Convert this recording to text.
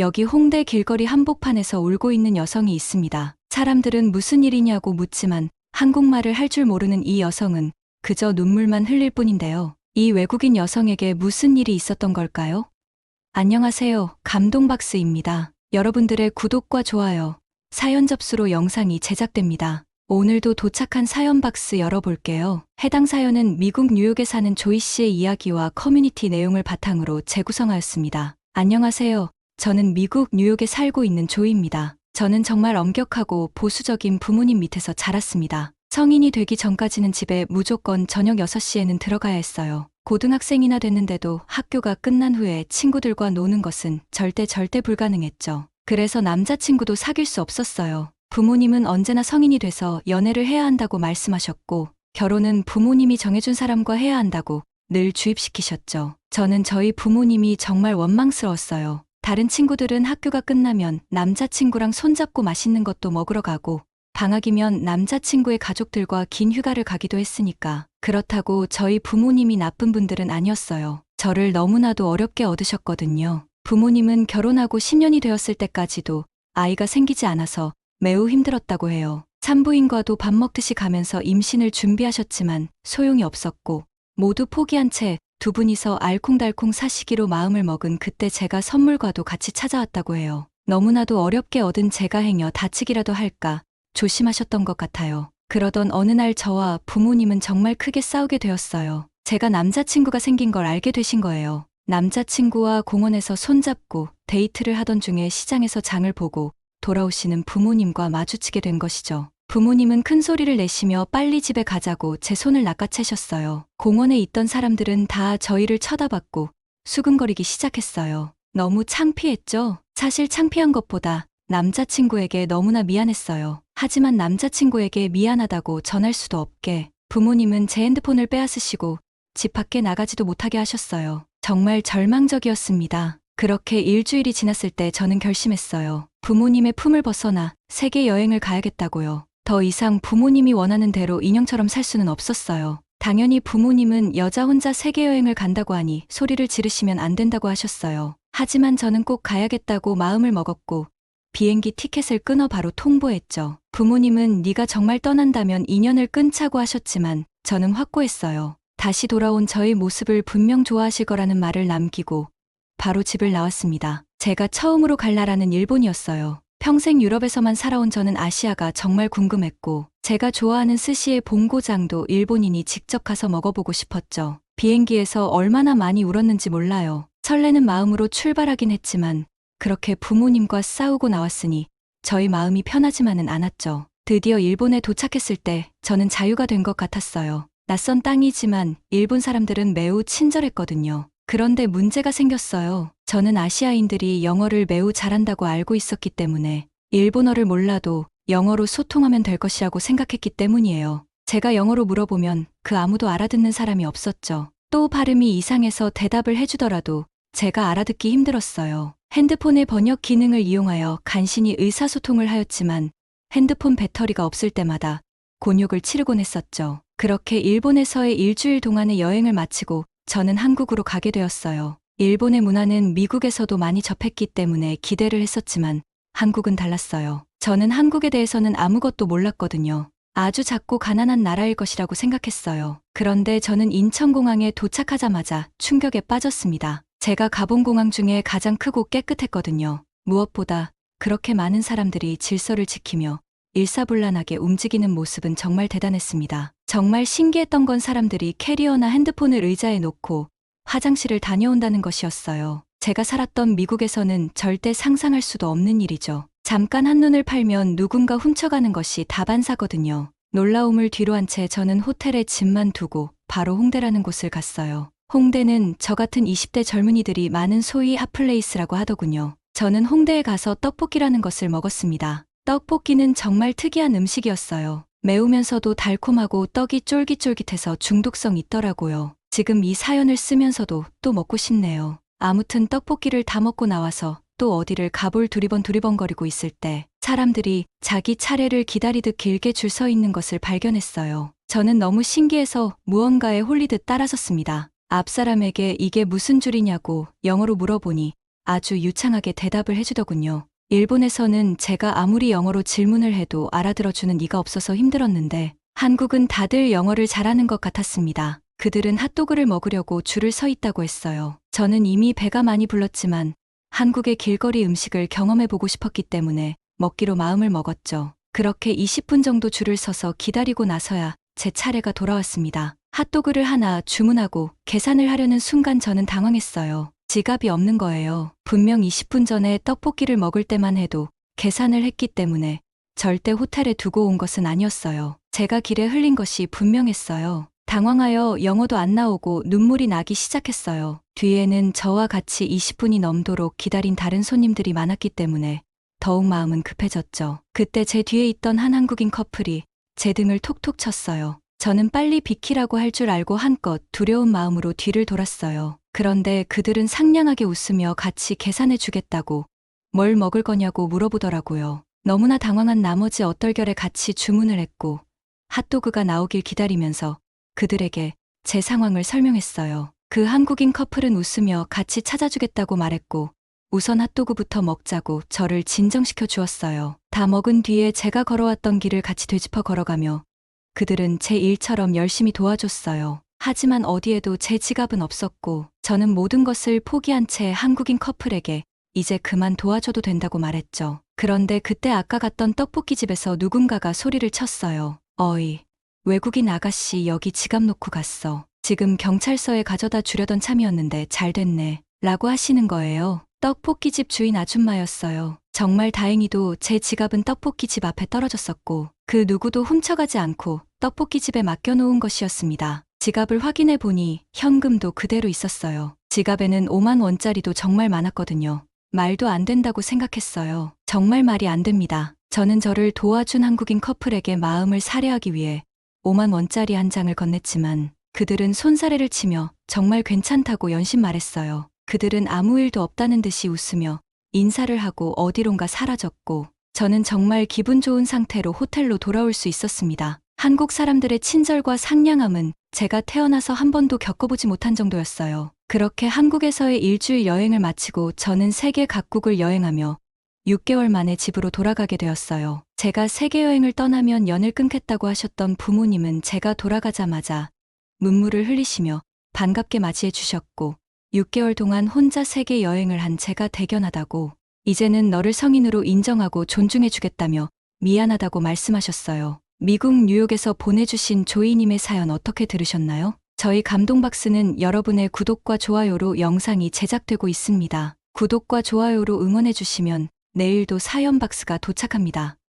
여기 홍대 길거리 한복판에서 울고 있는 여성이 있습니다. 사람들은 무슨 일이냐고 묻지만 한국말을 할 줄 모르는 이 여성은 그저 눈물만 흘릴 뿐인데요. 이 외국인 여성에게 무슨 일이 있었던 걸까요? 안녕하세요. 감동박스입니다. 여러분들의 구독과 좋아요, 사연 접수로 영상이 제작됩니다. 오늘도 도착한 사연 박스 열어볼게요. 해당 사연은 미국 뉴욕에 사는 조이 씨의 이야기와 커뮤니티 내용을 바탕으로 재구성하였습니다. 안녕하세요. 저는 미국 뉴욕에 살고 있는 조이입니다. 저는 정말 엄격하고 보수적인 부모님 밑에서 자랐습니다. 성인이 되기 전까지는 집에 무조건 저녁 6시에는 들어가야 했어요. 고등학생이나 됐는데도 학교가 끝난 후에 친구들과 노는 것은 절대 절대 불가능했죠. 그래서 남자친구도 사귈 수 없었어요. 부모님은 언제나 성인이 돼서 연애를 해야 한다고 말씀하셨고, 결혼은 부모님이 정해준 사람과 해야 한다고 늘 주입시키셨죠. 저는 저희 부모님이 정말 원망스러웠어요. 다른 친구들은 학교가 끝나면 남자친구랑 손잡고 맛있는 것도 먹으러 가고, 방학이면 남자친구의 가족들과 긴 휴가를 가기도 했으니까. 그렇다고 저희 부모님이 나쁜 분들은 아니었어요. 저를 너무나도 어렵게 얻으셨거든요. 부모님은 결혼하고 10년이 되었을 때까지도 아이가 생기지 않아서 매우 힘들었다고 해요. 산부인과도 밥 먹듯이 가면서 임신을 준비하셨지만 소용이 없었고 모두 포기한 채 두 분이서 알콩달콩 사시기로 마음을 먹은 그때 제가 선물과도 같이 찾아왔다고 해요. 너무나도 어렵게 얻은 제가 행여 다치기라도 할까 조심하셨던 것 같아요. 그러던 어느 날 저와 부모님은 정말 크게 싸우게 되었어요. 제가 남자친구가 생긴 걸 알게 되신 거예요. 남자친구와 공원에서 손잡고 데이트를 하던 중에 시장에서 장을 보고 돌아오시는 부모님과 마주치게 된 것이죠. 부모님은 큰 소리를 내시며 빨리 집에 가자고 제 손을 낚아채셨어요. 공원에 있던 사람들은 다 저희를 쳐다봤고 수근거리기 시작했어요. 너무 창피했죠? 사실 창피한 것보다 남자친구에게 너무나 미안했어요. 하지만 남자친구에게 미안하다고 전할 수도 없게 부모님은 제 핸드폰을 빼앗으시고 집 밖에 나가지도 못하게 하셨어요. 정말 절망적이었습니다. 그렇게 일주일이 지났을 때 저는 결심했어요. 부모님의 품을 벗어나 세계 여행을 가야겠다고요. 더 이상 부모님이 원하는 대로 인형처럼 살 수는 없었어요. 당연히 부모님은 여자 혼자 세계 여행을 간다고 하니 소리를 지르시면 안 된다고 하셨어요. 하지만 저는 꼭 가야겠다고 마음을 먹었고 비행기 티켓을 끊어 바로 통보했죠. 부모님은 네가 정말 떠난다면 인연을 끊자고 하셨지만 저는 확고했어요. 다시 돌아온 저의 모습을 분명 좋아하실 거라는 말을 남기고 바로 집을 나왔습니다. 제가 처음으로 갈 나라는 일본이었어요. 평생 유럽에서만 살아온 저는 아시아가 정말 궁금했고 제가 좋아하는 스시의 본고장도 일본인이 직접 가서 먹어보고 싶었죠. 비행기에서 얼마나 많이 울었는지 몰라요. 설레는 마음으로 출발하긴 했지만 그렇게 부모님과 싸우고 나왔으니 저희 마음이 편하지만은 않았죠. 드디어 일본에 도착했을 때 저는 자유가 된 것 같았어요. 낯선 땅이지만 일본 사람들은 매우 친절했거든요. 그런데 문제가 생겼어요. 저는 아시아인들이 영어를 매우 잘한다고 알고 있었기 때문에 일본어를 몰라도 영어로 소통하면 될 것이라고 생각했기 때문이에요. 제가 영어로 물어보면 그 아무도 알아듣는 사람이 없었죠. 또 발음이 이상해서 대답을 해주더라도 제가 알아듣기 힘들었어요. 핸드폰의 번역 기능을 이용하여 간신히 의사소통을 하였지만 핸드폰 배터리가 없을 때마다 곤욕을 치르곤 했었죠. 그렇게 일본에서의 일주일 동안의 여행을 마치고 저는 한국으로 가게 되었어요. 일본의 문화는 미국에서도 많이 접했기 때문에 기대를 했었지만 한국은 달랐어요. 저는 한국에 대해서는 아무것도 몰랐거든요. 아주 작고 가난한 나라일 것이라고 생각했어요. 그런데 저는 인천공항에 도착하자마자 충격에 빠졌습니다. 제가 가본 공항 중에 가장 크고 깨끗했거든요. 무엇보다 그렇게 많은 사람들이 질서를 지키며 일사불란하게 움직이는 모습은 정말 대단했습니다. 정말 신기했던 건 사람들이 캐리어나 핸드폰을 의자에 놓고 화장실을 다녀온다는 것이었어요. 제가 살았던 미국에서는 절대 상상할 수도 없는 일이죠. 잠깐 한눈을 팔면 누군가 훔쳐가는 것이 다반사거든요. 놀라움을 뒤로 한 채 저는 호텔에 짐만 두고 바로 홍대라는 곳을 갔어요. 홍대는 저 같은 20대 젊은이들이 많은 소위 핫플레이스라고 하더군요. 저는 홍대에 가서 떡볶이라는 것을 먹었습니다. 떡볶이는 정말 특이한 음식이었어요. 매우면서도 달콤하고 떡이 쫄깃쫄깃해서 중독성 있더라고요. 지금 이 사연을 쓰면서도 또 먹고 싶네요. 아무튼 떡볶이를 다 먹고 나와서 또 어디를 가볼 두리번 두리번거리고 있을 때 사람들이 자기 차례를 기다리듯 길게 줄 서 있는 것을 발견했어요. 저는 너무 신기해서 무언가에 홀리듯 따라섰습니다. 앞 사람에게 이게 무슨 줄이냐고 영어로 물어보니 아주 유창하게 대답을 해주더군요. 일본에서는 제가 아무리 영어로 질문을 해도 알아들어주는 이가 없어서 힘들었는데 한국은 다들 영어를 잘하는 것 같았습니다. 그들은 핫도그를 먹으려고 줄을 서 있다고 했어요. 저는 이미 배가 많이 불렀지만 한국의 길거리 음식을 경험해보고 싶었기 때문에 먹기로 마음을 먹었죠. 그렇게 20분 정도 줄을 서서 기다리고 나서야 제 차례가 돌아왔습니다. 핫도그를 하나 주문하고 계산을 하려는 순간 저는 당황했어요. 지갑이 없는 거예요. 분명 20분 전에 떡볶이를 먹을 때만 해도 계산을 했기 때문에 절대 호텔에 두고 온 것은 아니었어요. 제가 길에 흘린 것이 분명했어요. 당황하여 영어도 안 나오고 눈물이 나기 시작했어요. 뒤에는 저와 같이 20분이 넘도록 기다린 다른 손님들이 많았기 때문에 더욱 마음은 급해졌죠. 그때 제 뒤에 있던 한 한국인 커플이 제 등을 톡톡 쳤어요. 저는 빨리 비키라고 할 줄 알고 한껏 두려운 마음으로 뒤를 돌았어요. 그런데 그들은 상냥하게 웃으며 같이 계산해 주겠다고 뭘 먹을 거냐고 물어보더라고요. 너무나 당황한 나머지 어떨결에 같이 주문을 했고 핫도그가 나오길 기다리면서 그들에게 제 상황을 설명했어요. 그 한국인 커플은 웃으며 같이 찾아주겠다고 말했고 우선 핫도그부터 먹자고 저를 진정시켜 주었어요. 다 먹은 뒤에 제가 걸어왔던 길을 같이 되짚어 걸어가며 그들은 제 일처럼 열심히 도와줬어요. 하지만 어디에도 제 지갑은 없었고 저는 모든 것을 포기한 채 한국인 커플에게 이제 그만 도와줘도 된다고 말했죠. 그런데 그때 아까 갔던 떡볶이 집에서 누군가가 소리를 쳤어요. 어이, 외국인 아가씨 여기 지갑 놓고 갔어. 지금 경찰서에 가져다 주려던 참이었는데 잘 됐네. 라고 하시는 거예요. 떡볶이집 주인 아줌마였어요. 정말 다행히도 제 지갑은 떡볶이집 앞에 떨어졌었고 그 누구도 훔쳐가지 않고 떡볶이집에 맡겨놓은 것이었습니다. 지갑을 확인해 보니 현금도 그대로 있었어요. 지갑에는 5만 원짜리도 정말 많았거든요. 말도 안 된다고 생각했어요. 정말 말이 안 됩니다. 저는 저를 도와준 한국인 커플에게 마음을 살해하기 위해 5만 원짜리 한 장을 건넸지만 그들은 손사래를 치며 정말 괜찮다고 연신 말했어요. 그들은 아무 일도 없다는 듯이 웃으며 인사를 하고 어디론가 사라졌고 저는 정말 기분 좋은 상태로 호텔로 돌아올 수 있었습니다. 한국 사람들의 친절과 상냥함은 제가 태어나서 한 번도 겪어보지 못한 정도였어요. 그렇게 한국에서의 일주일 여행을 마치고 저는 세계 각국을 여행하며 6개월 만에 집으로 돌아가게 되었어요. 제가 세계 여행을 떠나면 연을 끊겠다고 하셨던 부모님은 제가 돌아가자마자 눈물을 흘리시며 반갑게 맞이해 주셨고 6개월 동안 혼자 세계 여행을 한 제가 대견하다고 이제는 너를 성인으로 인정하고 존중해 주겠다며 미안하다고 말씀하셨어요. 미국 뉴욕에서 보내주신 조이님의 사연 어떻게 들으셨나요? 저희 감동박스는 여러분의 구독과 좋아요로 영상이 제작되고 있습니다. 구독과 좋아요로 응원해 주시면 내일도 사연 박스가 도착합니다.